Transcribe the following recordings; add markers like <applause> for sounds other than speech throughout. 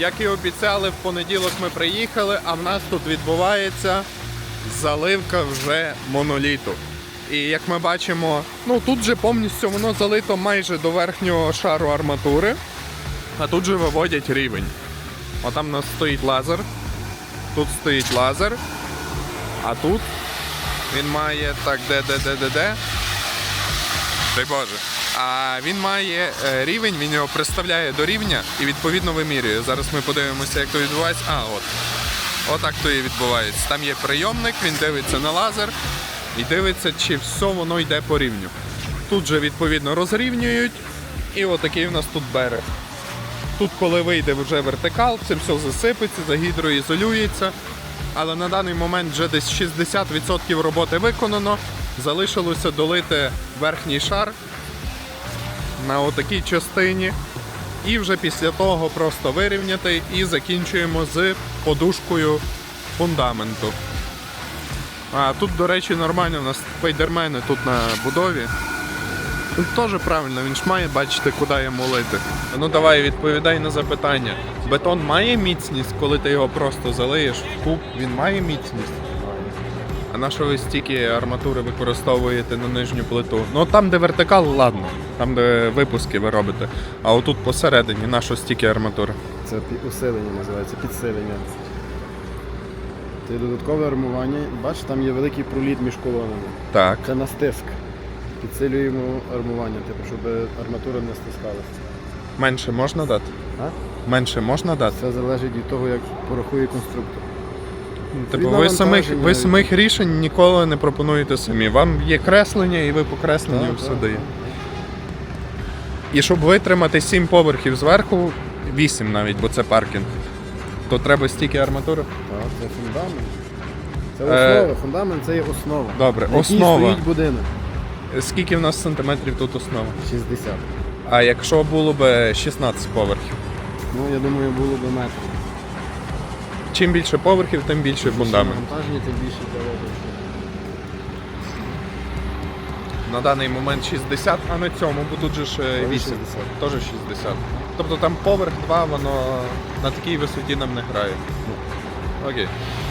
Як і обіцяли, в понеділок ми приїхали, а в нас тут відбувається заливка вже моноліту. І як ми бачимо, ну тут же повністю воно залито майже до верхнього шару арматури, а тут же виводять рівень. Отам у нас стоїть лазер, тут стоїть лазер, а тут він має так, де, де, де, де, де. Дай Боже. А він має е, рівень, він його приставляє до рівня і відповідно вимірює. Зараз ми подивимося, як то відбувається. А, от. Отак то і відбувається. Там є прийомник, він дивиться на лазер і дивиться, чи все воно йде по рівню. Тут же відповідно розрівнюють, і отакий у нас тут берег. Тут, коли вийде вже вертикал, це все засипеться, загідроізолюється. Але на даний момент вже десь 60% роботи виконано. Залишилося долити верхній шар на отакій частині. І вже після того просто вирівняти і закінчуємо з подушкою фундаменту. А тут, до речі, нормально, у нас спайдермени тут на будові. Тут теж правильно, він ж має бачити, куди йому лити. Ну давай відповідай на запитання. Бетон має міцність, коли ти його просто залиєш в куб, він має міцність. А на що ви стільки арматури використовуєте на нижню плиту? Ну там, де вертикал, ладно, там, де випуски ви робите. А отут посередині, на що стільки арматури? Це пі- усилення називається, підсилення. Це додаткове армування. Бачиш, там є великий проліт між колонами. Так. Це на стиск. Підсилюємо армування, типу, щоб арматура не стискалася. Менше можна дати? А? Менше можна дати? Це залежить від того, як порахує конструктор. Типу, ви самих, ви самих рішень ніколи не пропонуєте самі. Вам є креслення, і ви по кресленню все даєте. І щоб витримати 7 поверхів зверху, 8 навіть, бо це паркінг, то треба стільки арматури. Так, це фундамент. Це Е, основа. Фундамент це є основа. Добре, на якій основа. стоїть будинок. Скільки в нас сантиметрів тут основа? 60. А якщо було б 16 поверхів? Ну, я думаю, було б метр. Чим більше поверхів, тим більше фундамент. Навантаження, тим більше заводить. На даний момент 60, а на цьому, бо тут же ж е, Теж 8. 60. Теж 60. Тобто там поверх 2, воно на такій висоті нам не грає. Окей.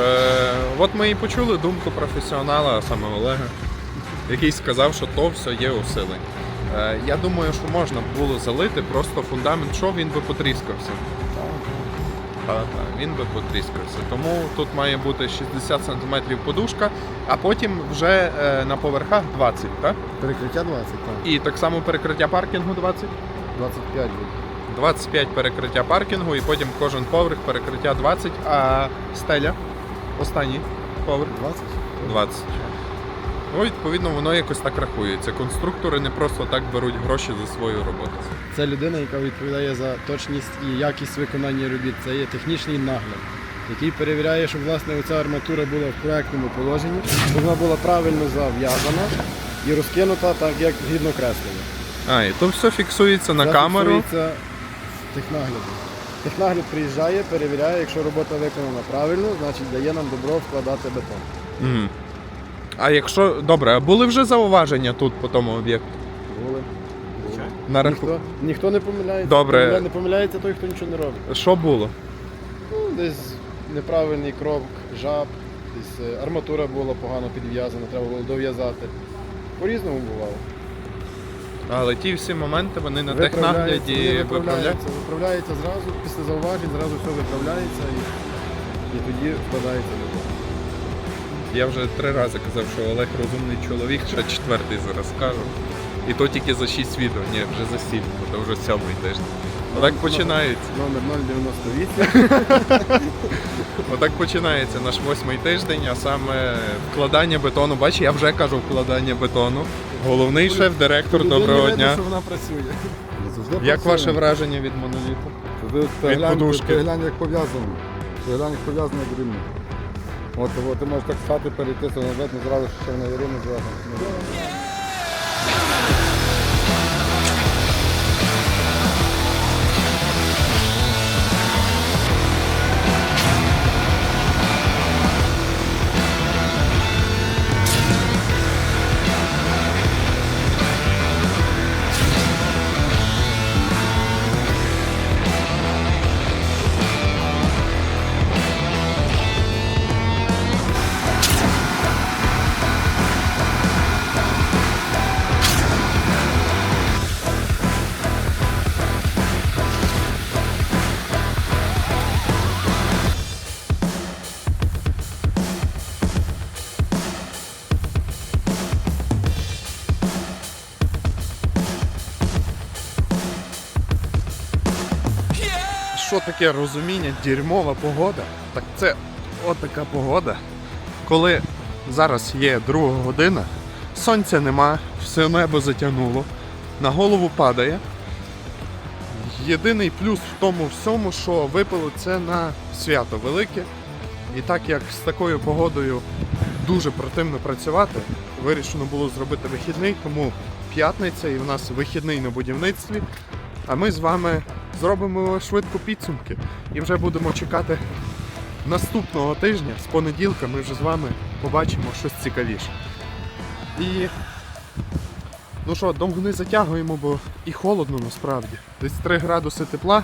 Е, от ми і почули думку професіонала, а саме Олега, який сказав, що то все є усилень. Е, я думаю, що можна було залити просто фундамент, що він би потріскався. Він би потріскався. Тому тут має бути 60 см подушка, а потім вже е, на поверхах 20, так? Перекриття 20, так. І так само перекриття паркінгу 20. 25 буде. 25 перекриття паркінгу і потім кожен поверх перекриття 20, а стеля останній поверх 20? 20. Ну, відповідно, воно якось так рахується. Конструктори не просто так беруть гроші за свою роботу. Це людина, яка відповідає за точність і якість виконання робіт. Це є технічний нагляд, який перевіряє, щоб власне оця арматура була в проектному положенні, щоб вона була правильно зав'язана і розкинута так, як згідно креслення. А, і то все фіксується на Це камеру. фіксується технаглядом. Технагляд приїжджає, перевіряє, якщо робота виконана правильно, значить дає нам добро вкладати бетон. Мгм. А якщо. Добре, а були вже зауваження тут по тому об'єкту? Були. Були. На раху... Ніхто, ніхто не помиляється. Добре. Не помиляється той, хто нічого не робить. Що було? Ну, десь неправильний крок, жаб, десь е, арматура була погано підв'язана, треба було дов'язати. По-різному бувало. Але ті всі моменти вони на Виправляється, технагляді виправляють. виправляється, виправляється зразу, після зауважень зразу все виправляється і, і тоді вкладається любов. Я вже три рази казав, що Олег розумний чоловік, ще четвертий зараз кажу. І то тільки за 6 відео, ні, вже за 7, бо це вже сьомий тиждень. Отак починається. Номер 098. <laughs> Отак починається наш восьмий тиждень, а саме вкладання бетону. Бач, я вже кажу вкладання бетону. Головний шеф-директор, доброго видно, дня. що вона працює. Як ваше враження від моноліту? Ти, Від глянь, подушки. глянь, як пов'язано. Глянь, як пов'язано як рівно. От, от ти можеш так стати, перейти, назад, не зразу, що вона не рівно зв'язана. таке розуміння, дерьмова погода. Так це отака погода. Коли зараз є друга година, сонця нема, все небо затягнуло, на голову падає. Єдиний плюс в тому всьому, що випало це на свято велике. І так як з такою погодою дуже противно працювати, вирішено було зробити вихідний, тому п'ятниця і в нас вихідний на будівництві. А ми з вами зробимо швидко підсумки і вже будемо чекати наступного тижня, з понеділка, ми вже з вами побачимо щось цікавіше. І ну що, довго не затягуємо, бо і холодно насправді. Десь 3 градуси тепла.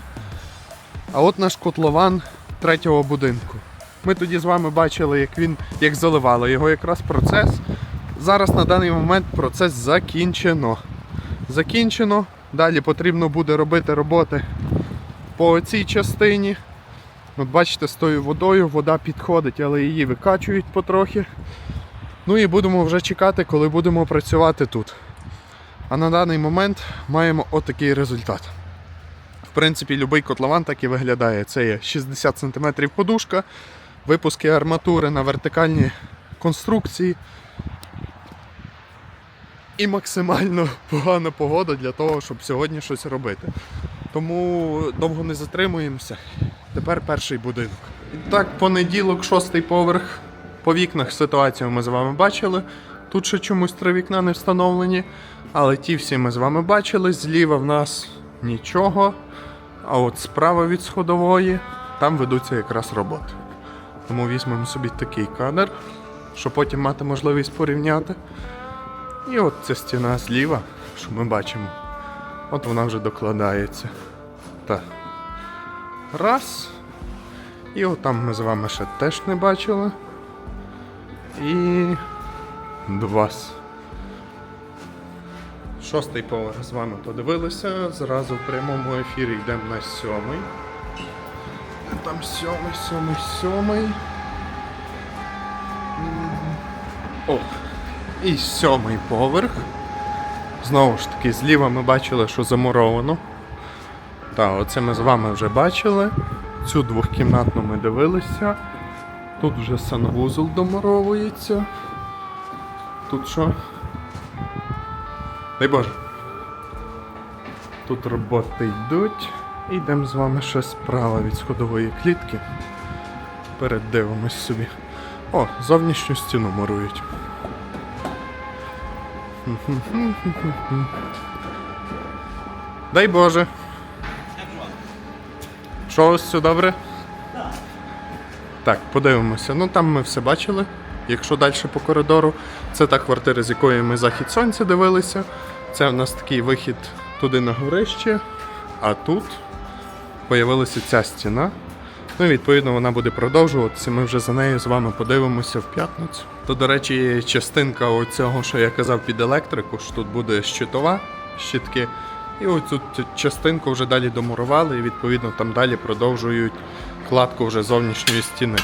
А от наш котлован третього будинку. Ми тоді з вами бачили, як він як заливали його якраз процес. Зараз на даний момент процес закінчено. Закінчено. Далі потрібно буде робити роботи по цій частині. От бачите, з тою водою вода підходить, але її викачують потрохи. Ну і будемо вже чекати, коли будемо працювати тут. А на даний момент маємо отакий результат. В принципі, будь-який котлован так і виглядає. Це є 60 см подушка, випуски арматури на вертикальні конструкції. І максимально <laughs> погана погода для того, щоб сьогодні щось робити. Тому довго не затримуємося. Тепер перший будинок. І так, понеділок, шостий поверх. По вікнах ситуацію ми з вами бачили. Тут ще чомусь три вікна не встановлені. Але ті всі ми з вами бачили. Зліва в нас нічого. А от справа від сходової там ведуться якраз роботи. Тому візьмемо собі такий кадр, щоб потім мати можливість порівняти. І от ця стіна зліва, що ми бачимо. От вона вже докладається. Так. Раз. І от там ми з вами ще теж не бачили. І два. Шостий поверх з вами подивилися. Зразу в прямому ефірі йдемо на сьомий. Там сьомий, сьомий, сьомий. М. І сьомий поверх. Знову ж таки, зліва ми бачили, що замуровано. Так, оце ми з вами вже бачили. Цю двохкімнатну ми дивилися. Тут вже санвузол домуровується. Тут що? Дай Боже. Тут роботи йдуть. І йдемо з вами ще справа від сходової клітки. Передивимось собі. О, зовнішню стіну мурують. Дай Боже. Що у вас все добре? Так, подивимося. Ну там ми все бачили. Якщо далі по коридору, це та квартира, з якої ми захід сонця дивилися. Це в нас такий вихід туди на горище. А тут появилася ця стіна. Ну відповідно вона буде продовжуватися. Ми вже за нею з вами подивимося в п'ятницю. То, до речі, частинка оцього, що я казав під електрику, що тут буде щитова, щитки. І оцю цю частинку вже далі домурували, і відповідно там далі продовжують кладку вже зовнішньої стіни.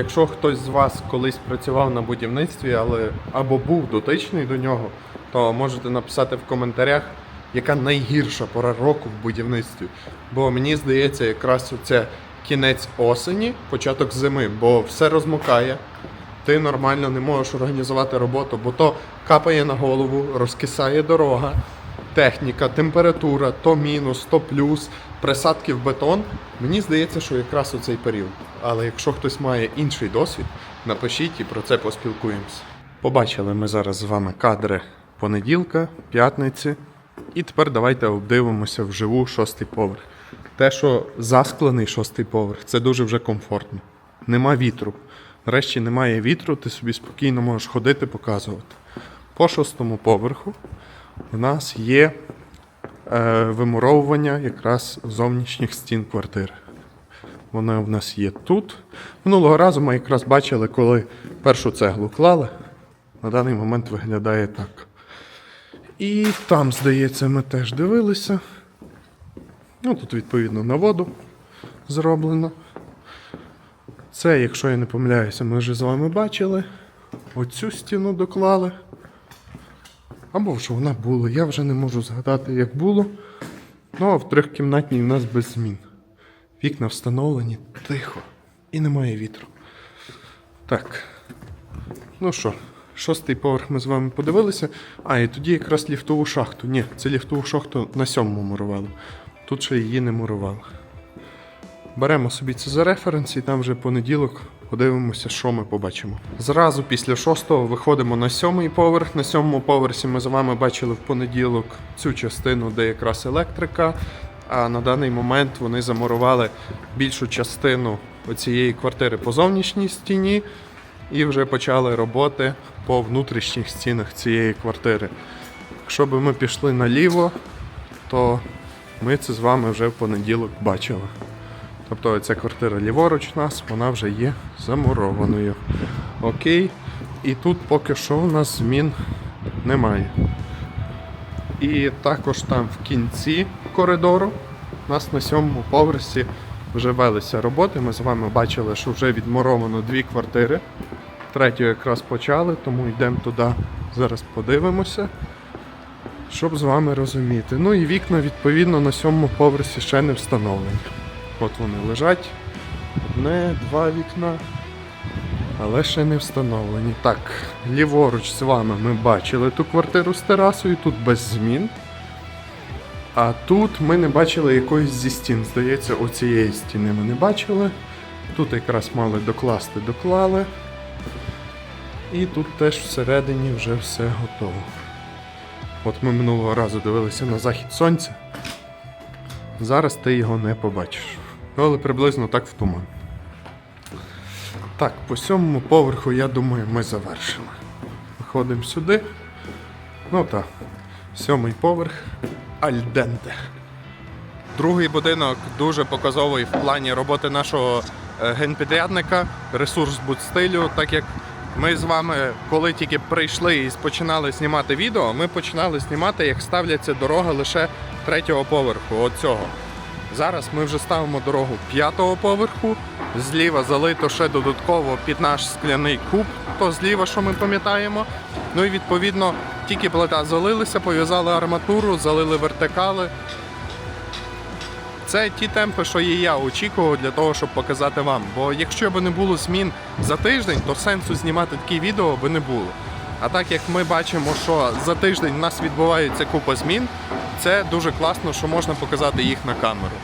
Якщо хтось з вас колись працював на будівництві, але або був дотичний до нього, то можете написати в коментарях, яка найгірша пора року в будівництві. Бо мені здається, якраз це кінець осені, початок зими, бо все розмокає, ти нормально не можеш організувати роботу, бо то капає на голову, розкисає дорога, техніка, температура, то мінус, то плюс, присадки в бетон. Мені здається, що якраз у цей період. Але якщо хтось має інший досвід, напишіть і про це поспілкуємося. Побачили ми зараз з вами кадри понеділка, п'ятниці. І тепер давайте обдивимося вживу шостий поверх. Те, що засклений шостий поверх, це дуже вже комфортно. Нема вітру. Нарешті немає вітру, ти собі спокійно можеш ходити, показувати. По шостому поверху в нас є е, вимуровування якраз зовнішніх стін квартири. Воно в нас є тут. Минулого разу ми якраз бачили, коли першу цеглу клали. На даний момент виглядає так. І там, здається, ми теж дивилися. Ну, тут, відповідно, на воду зроблено. Це, якщо я не помиляюся, ми вже з вами бачили. Оцю стіну доклали. Або ж вона була. Я вже не можу згадати, як було. Ну, а в трьохкімнатній у нас без змін. Вікна встановлені тихо і немає вітру. Так. Ну що, шостий поверх ми з вами подивилися. А, і тоді якраз ліфтову шахту. Ні, це ліфтову шахту на сьомому мурували. Тут ще її не мурували. Беремо собі це за референс і там вже понеділок подивимося, що ми побачимо. Зразу після шостого виходимо на сьомий поверх. На сьомому поверсі ми з вами бачили в понеділок цю частину, де якраз електрика. А на даний момент вони замурували більшу частину оцієї квартири по зовнішній стіні і вже почали роботи по внутрішніх стінах цієї квартири. Якщо би ми пішли наліво, то ми це з вами вже в понеділок бачили. Тобто ця квартира ліворуч нас, вона вже є замурованою. Окей. І тут поки що у нас змін немає. І також там в кінці коридору у нас на сьомому поверсі вже велися роботи. Ми з вами бачили, що вже відмуровано дві квартири. Третю якраз почали, тому йдемо туди. Зараз подивимося, щоб з вами розуміти. Ну і вікна, відповідно, на сьомому поверсі ще не встановлені. От вони лежать. Одне, два вікна. Але ще не встановлені. Так, ліворуч з вами ми бачили ту квартиру з терасою, тут без змін. А тут ми не бачили якоїсь зі стін. Здається, оцієї стіни ми не бачили. Тут якраз мали докласти, доклали. І тут теж всередині вже все готово. От ми минулого разу дивилися на захід сонця. Зараз ти його не побачиш. Але приблизно так в туман. Так, по сьомому поверху, я думаю, ми завершили. Виходимо сюди. Ну так, сьомий поверх Альденте. Другий будинок дуже показовий в плані роботи нашого е, генпідрядника, ресурс будстилю, так як ми з вами, коли тільки прийшли і починали знімати відео, ми починали знімати, як ставляться дорога лише третього поверху. От цього. Зараз ми вже ставимо дорогу п'ятого поверху. Зліва залито ще додатково під наш скляний куб, то зліва, що ми пам'ятаємо. Ну і відповідно тільки плита залилися, пов'язали арматуру, залили вертикали. Це ті темпи, що і я очікував для того, щоб показати вам. Бо якщо б не було змін за тиждень, то сенсу знімати такі відео би не було. А так як ми бачимо, що за тиждень в нас відбувається купа змін, це дуже класно, що можна показати їх на камеру.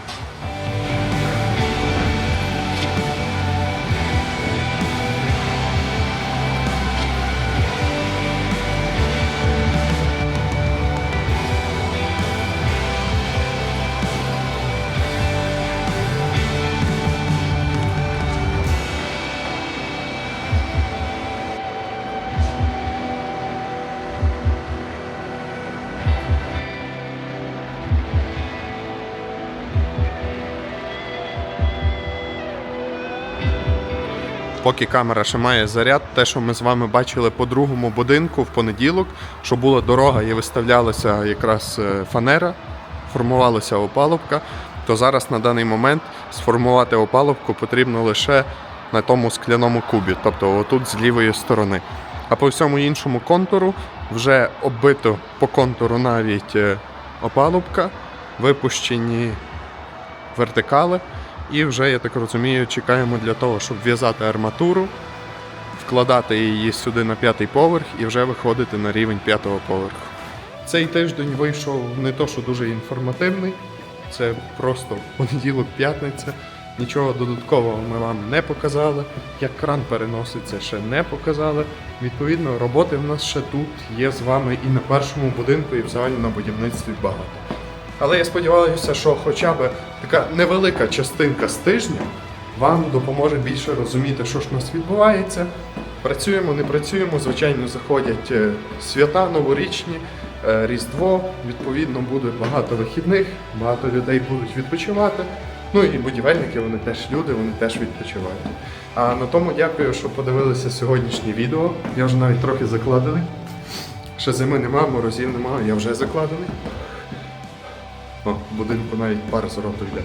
Поки камера ще має заряд, те, що ми з вами бачили по другому будинку в понеділок, що була дорога і виставлялася якраз е, фанера, формувалася опалубка, то зараз на даний момент сформувати опалубку потрібно лише на тому скляному кубі, тобто отут з лівої сторони. А по всьому іншому контуру вже оббито по контуру навіть е, опалубка, випущені вертикали. І вже, я так розумію, чекаємо для того, щоб в'язати арматуру. вкладати її сюди на п'ятий поверх і вже виходити на рівень п'ятого поверху. Цей тиждень вийшов не то, що дуже інформативний, це просто понеділок, п'ятниця. Нічого додаткового ми вам не показали. Як кран переноситься, ще не показали. Відповідно, роботи в нас ще тут є з вами і на першому будинку, і взагалі на будівництві багато. Але я сподіваюся, що хоча б така невелика частинка з тижня вам допоможе більше розуміти, що ж у нас відбувається. Працюємо, не працюємо. Звичайно, заходять е, свята новорічні, е, Різдво. Відповідно, буде багато вихідних, багато людей будуть відпочивати. Ну і будівельники, вони теж люди, вони теж відпочивають. А на тому дякую, що подивилися сьогоднішнє відео. Я вже навіть трохи закладений. Ще зими нема, морозів нема, я вже закладений. Будинку навіть пар з роту йде.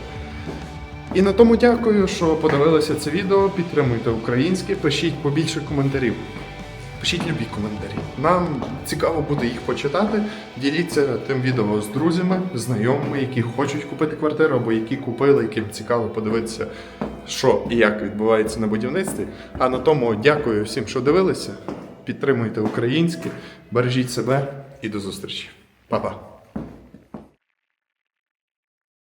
І на тому дякую, що подивилися це відео. Підтримуйте українське, пишіть побільше коментарів. Пишіть любі коментарі. Нам цікаво буде їх почитати. Діліться тим відео з друзями, знайомими, які хочуть купити квартиру або які купили, яким цікаво подивитися, що і як відбувається на будівництві. А на тому дякую всім, що дивилися. Підтримуйте українське, бережіть себе і до зустрічі. Па-па.